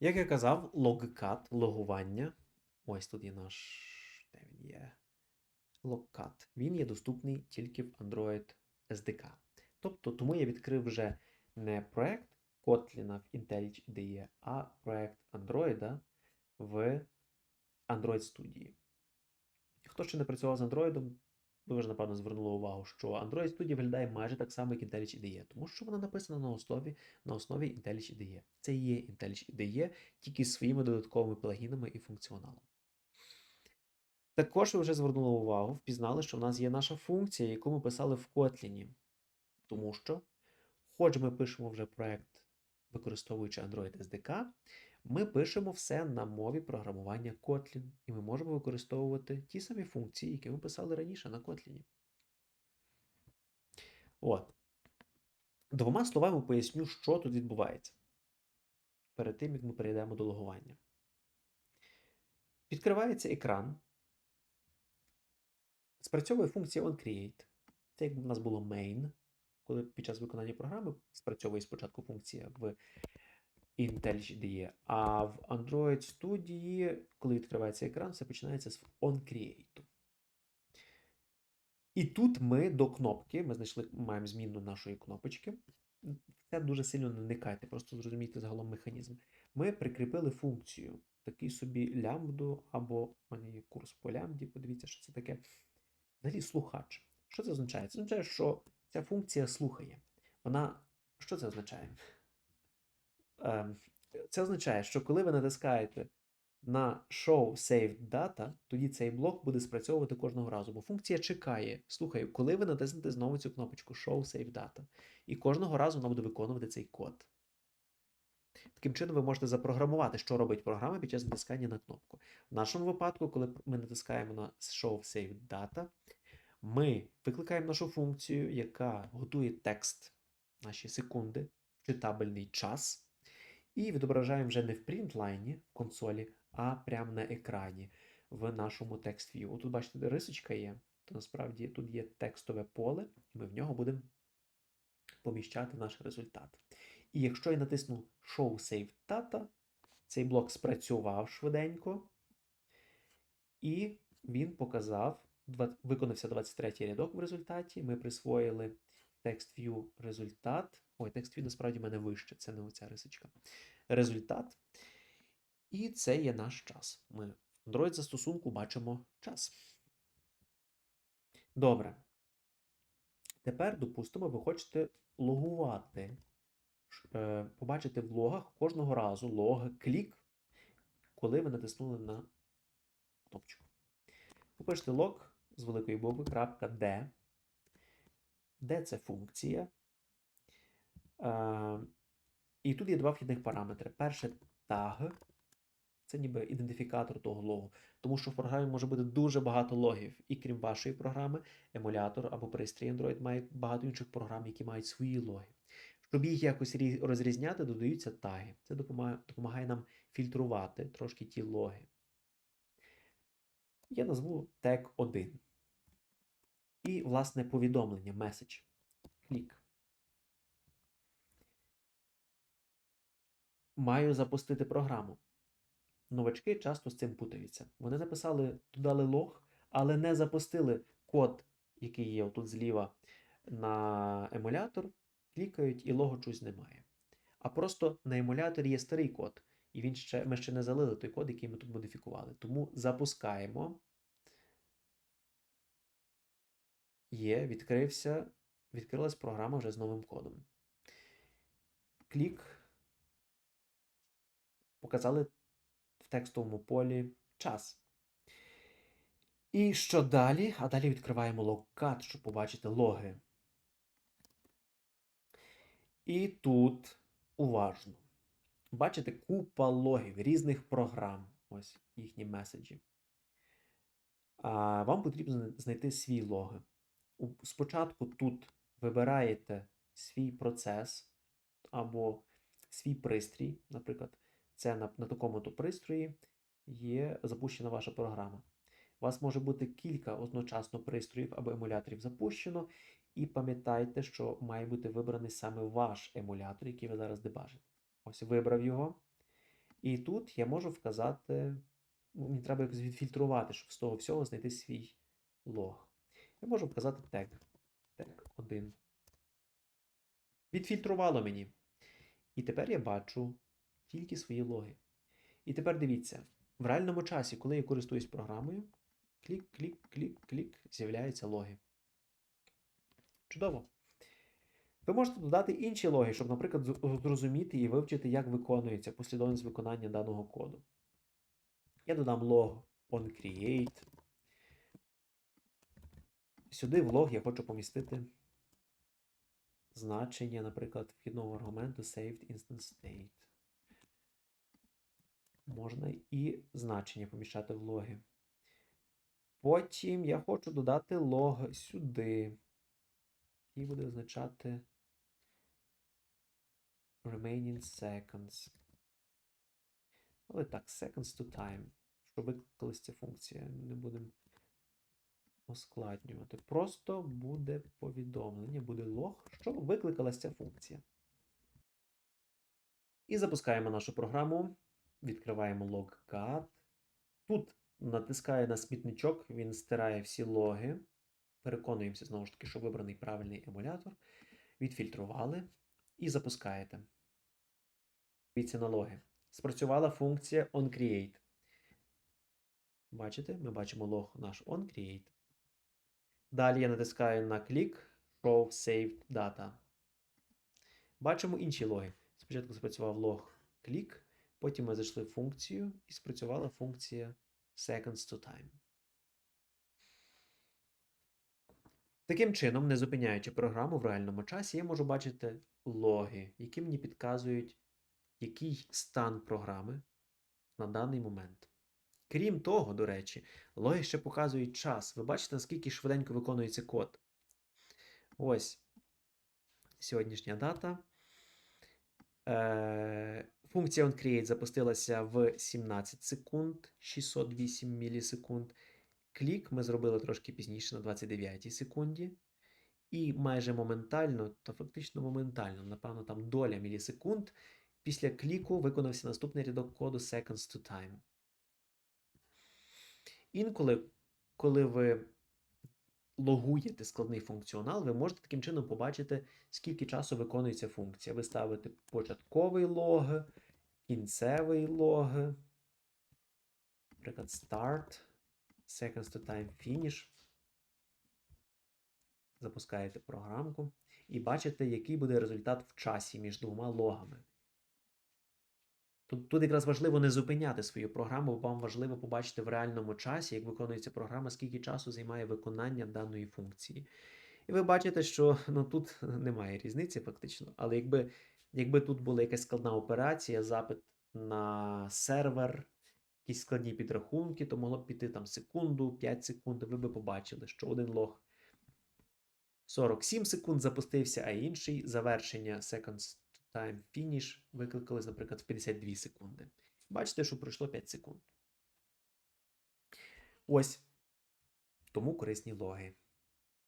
Як я казав, логкат, логування. Ось тут є наш. Де він є? Logcat. Він є доступний тільки в Android SDK. Тобто, тому я відкрив вже не проект Kotlin в IntelliJ IDE, а проект Android в Android Studio. Хто ще не працював з Android, ви вже, напевно, звернули увагу, що Android Studio виглядає майже так само, як IntelliJ IDE, тому що вона написана на основі, на основі IntelliJ IDE. Це є IntelliJ IDE, тільки з своїми додатковими плагінами і функціоналом. Також ви вже звернули увагу, впізнали, що в нас є наша функція, яку ми писали в Kotlin. Тому що, хоч ми пишемо вже проект, використовуючи Android SDK, ми пишемо все на мові програмування Kotlin, і ми можемо використовувати ті самі функції, які ми писали раніше на Kotlin. От. Двома словами поясню, що тут відбувається. Перед тим, як ми перейдемо до логування. Відкривається екран. Спрацьовує функція onCreate. Це як в нас було main, коли під час виконання програми спрацьовує спочатку функція в IntelliJ IDE, а в Android Studio, коли відкривається екран, все починається з onCreate. І тут ми до кнопки, ми знайшли, маємо зміну нашої кнопочки. Це дуже сильно не вникайте, просто зрозумійте загалом механізм. Ми прикріпили функцію, такий собі лямбду, або в мене є курс по лямбді, подивіться, що це таке. Взагалі слухач. Що це означає? Це означає, що ця функція слухає. Вона. Що це означає? Ем, Це означає, що коли ви натискаєте на Show Saved Data, тоді цей блок буде спрацьовувати кожного разу. Бо функція чекає, слухає, коли ви натиснете знову цю кнопочку Show Save Data. І кожного разу вона буде виконувати цей код. Таким чином, ви можете запрограмувати, що робить програма під час натискання на кнопку. В нашому випадку, коли ми натискаємо на Show Save Data, ми викликаємо нашу функцію, яка готує текст, наші секунди, в читабельний час, і відображаємо вже не в принтлайні в консолі, а прямо на екрані в нашому text view. Отут, бачите, рисочка є, то насправді тут є текстове поле, і ми в нього будемо поміщати наш результат. І якщо я натисну Show Save Data, цей блок спрацював швиденько, і він показав, виконався 23 рядок в результаті. Ми присвоїли TextView результат. Ой, TextView насправді в мене вище, це не оця рисочка. Результат. І це є наш час. Ми в Android застосунку бачимо час. Добре. Тепер, допустимо, ви хочете логувати. Е, Побачити в логах кожного разу лог, клік, коли ви натиснули на кнопочку. Ви пишете лог з великої букви. D це функція. Е, І тут є два вхідних параметри. Перше tag. Це ніби ідентифікатор того логу. Тому що в програмі може бути дуже багато логів. І крім вашої програми, емулятор або пристрій Android має багато інших програм, які мають свої логи. Щоб їх якось розрізняти, додаються таги. Це допомагає, допомагає нам фільтрувати трошки ті логи. Я назву тег 1. І, власне, повідомлення, меседж. Клік. Маю запустити програму. Новачки часто з цим путаються. Вони написали, додали лог, але не запустили код, який є тут зліва на емулятор, клікають і лого чогось немає. А просто на емуляторі є старий код, і він ще, ми ще не залили той код, який ми тут модифікували. Тому запускаємо. Є, відкрився, відкрилась програма вже з новим кодом. Клік. Показали в текстовому полі час. І що далі? А далі відкриваємо логкат, щоб побачити логи. І тут уважно. Бачите купа логів різних програм. Ось їхні меседжі. А вам потрібно знайти свій логи. Спочатку тут вибираєте свій процес або свій пристрій, наприклад, це на, на такому-то пристрої є запущена ваша програма. У вас може бути кілька одночасно пристроїв або емуляторів запущено, і пам'ятайте, що має бути вибраний саме ваш емулятор, який ви зараз дебажите. Ось вибрав його. І тут я можу вказати, ну, мені треба якось відфільтрувати, щоб з того всього знайти свій лог. Я можу вказати тег. Тег 1. Відфільтрувало мені. І тепер я бачу тільки свої логи. І тепер дивіться, в реальному часі, коли я користуюсь програмою, клік, клік, клік, клік, з'являються логи. Чудово. Ви можете додати інші логи, щоб, наприклад, зрозуміти і вивчити, як виконується послідовність виконання даного коду. Я додам лог onCreate. Сюди в лог я хочу помістити значення, наприклад, вхідного аргументу saved instance state. Можна і значення поміщати в логи. Потім я хочу додати лог сюди. І буде означати remaining seconds. Але так, seconds to time. Щоб викликалась ця функція. Не будемо ускладнювати. Просто буде повідомлення, буде лог, що викликалась ця функція. І запускаємо нашу програму. Відкриваємо logcat. Тут натискаю на смітничок, він стирає всі логи. Переконуємося знову ж таки, що вибраний правильний емулятор. Відфільтрували і запускаєте. Дивіться на логи. Спрацювала функція onCreate. Бачите? Ми бачимо лог наш onCreate. Далі я натискаю на клік Show Saved Data. Бачимо інші логи. Спочатку спрацював лог клік, потім ми зайшли в функцію і спрацювала функція Seconds to Time. Таким чином, не зупиняючи програму в реальному часі, я можу бачити логи, які мені підказують, який стан програми на даний момент. Крім того, до речі, логи ще показують час. Ви бачите, наскільки швиденько виконується код. Ось сьогоднішня дата. Е, Функція onCreate запустилася в 17 секунд, 608 мілісекунд. Клік ми зробили трошки пізніше на 29 секунді. І майже моментально, то фактично моментально, напевно, там доля мілісекунд. Після кліку виконався наступний рядок коду Seconds to Time. Інколи, коли ви логуєте складний функціонал, ви можете таким чином побачити, скільки часу виконується функція. Ви ставите початковий лог, кінцевий лог, наприклад, start, seconds to time finish. Запускаєте програмку і бачите, який буде результат в часі між двома логами. Тут, тут якраз важливо не зупиняти свою програму, бо вам важливо побачити в реальному часі, як виконується програма, скільки часу займає виконання даної функції. І ви бачите, що ну, тут немає різниці фактично. Але якби, якби тут була якась складна операція, запит на сервер, якісь складні підрахунки, то могло б піти там секунду, 5 секунд, ви би побачили, що один лог 47 секунд запустився, а інший завершення seconds time finish викликались, наприклад, в 52 секунди. Бачите, що пройшло 5 секунд. Ось. Тому корисні логи.